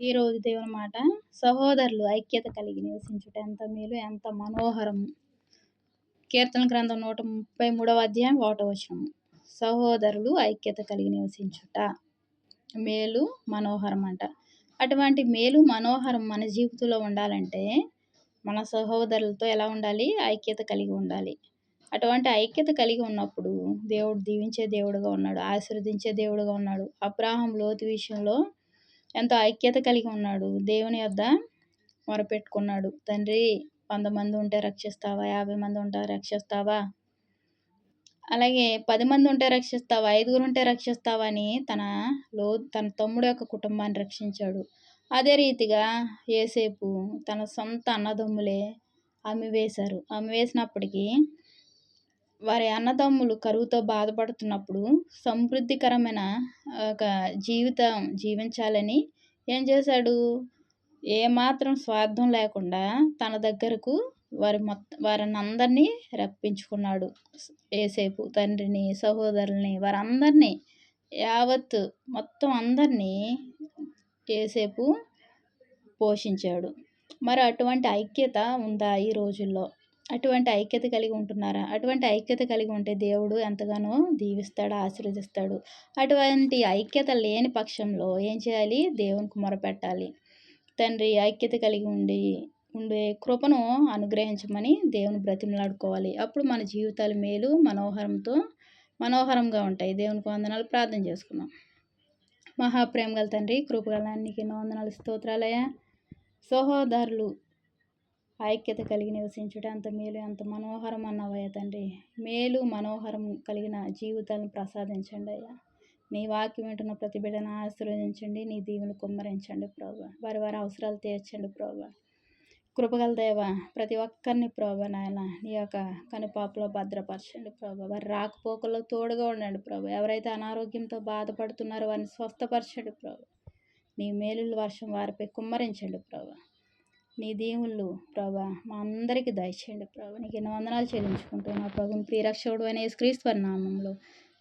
ఈరోజు దేవుని మాట సహోదరులు ఐక్యత కలిగి నివసించుట ఎంత మేలు ఎంత మనోహరం. కీర్తన గ్రంథం నూట ముప్పై మూడవ అధ్యాయం ఒకటో వచనము. సహోదరులు ఐక్యత కలిగి నివసించుట మేలు మనోహరం అంట. అటువంటి మేలు మనోహరం మన జీవితంలో ఉండాలంటే మన సహోదరులతో ఎలా ఉండాలి? ఐక్యత కలిగి ఉండాలి. అటువంటి ఐక్యత కలిగి ఉన్నప్పుడు దేవుడు దీవించే దేవుడుగా ఉన్నాడు ఆశీర్వదించే దేవుడుగా ఉన్నాడు. అబ్రాహం లోతు విషయంలో ఎంతో ఐక్యత కలిగి ఉన్నాడు. దేవుని యొద్ద మొరపెట్టుకున్నాడు. తండ్రి వంద మంది ఉంటే రక్షిస్తావా? యాభై మంది ఉంటే రక్షిస్తావా? అలాగే పది మంది ఉంటే రక్షిస్తావా? ఐదుగురు ఉంటే రక్షిస్తావా? అని తన లో తన తమ్ముడు యొక్క కుటుంబాన్ని రక్షించాడు. అదే రీతిగా ఏసేపు తన సొంత అన్నదమ్ములే అమ్మివేశారు అమ్మివేసినప్పటికీ వారి అన్నదమ్ములు కరువుతో బాధపడుతున్నప్పుడు సమృద్ధికరమైన ఒక జీవితం జీవించాలని ఏం చేశాడు? ఏమాత్రం స్వార్థం లేకుండా తన దగ్గరకు వారి మొత్తం వారిని అందరినీ రప్పించుకున్నాడు. ఏసేపు తండ్రిని సహోదరుల్ని వారందరినీ యావత్ మొత్తం అందరినీ ఏసేపు పోషించాడు. మరి అటువంటి ఐక్యత ఉందా ఈ రోజుల్లో? అటువంటి ఐక్యత కలిగి ఉంటున్నారా? అటువంటి ఐక్యత కలిగి ఉంటే దేవుడు ఎంతగానో దీవిస్తాడు ఆశీర్వదిస్తాడు. అటువంటి ఐక్యత లేని పక్షంలో ఏం చేయాలి? దేవునికి మొరపెట్టాలి. తండ్రి ఐక్యత కలిగి ఉండి ఉండే కృపను అనుగ్రహించమని దేవుని బ్రతిమలాడుకోవాలి. అప్పుడు మన జీవితాలు మేలు మనోహరంతో మనోహరంగా ఉంటాయి. దేవునికి వందనాలు. ప్రార్థన చేసుకుందాం. మహాప్రేమ గల తండ్రి కృపగల నీకు వందనాలు. స్తోత్రాలయ సహోదరులు ఐక్యత కలిగి నివసించుట అంత మేలు అంత మనోహరం అన్నవయ్య తండ్రి. మేలు మనోహరం కలిగిన జీవితాలను ప్రసాదించండి అయ్యా. నీ వాక్యం వింటున్న ప్రతి బిడ్డను ఆశీర్వదించండి నీ దీవులు కుమ్మరించండి ప్రభు. వారి వారి అవసరాలు తీర్చండి ప్రభు. కృపగల దేవ ప్రతి ఒక్కరిని ప్రభు నాయన నీ యొక్క కనుపాపలో భద్రపరచండి ప్రభు. వారి రాకపోకల్లో తోడుగా ఉండండి ప్రభు. ఎవరైతే అనారోగ్యంతో బాధపడుతున్నారో వారిని స్వస్థపరచండి ప్రభు. నీ మేలుల వర్షం వారిపై కుమ్మరించండి ప్రభు. నీ దేవుళ్ళు ప్రభా మా అందరికీ దయచేయండి ప్రభా. నీకు ఎన్నో వందనాలు చెల్లించుకుంటున్నా ప్రభుని ప్రియరక్షకుడు అనే క్రీస్తు నామంలో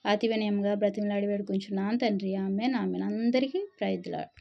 అతి వినయంగా బ్రతిమలాడి వేడుకుంటున్నాను తండ్రి. ఆమె ఆమె అందరికీ ప్రైజ్లాడు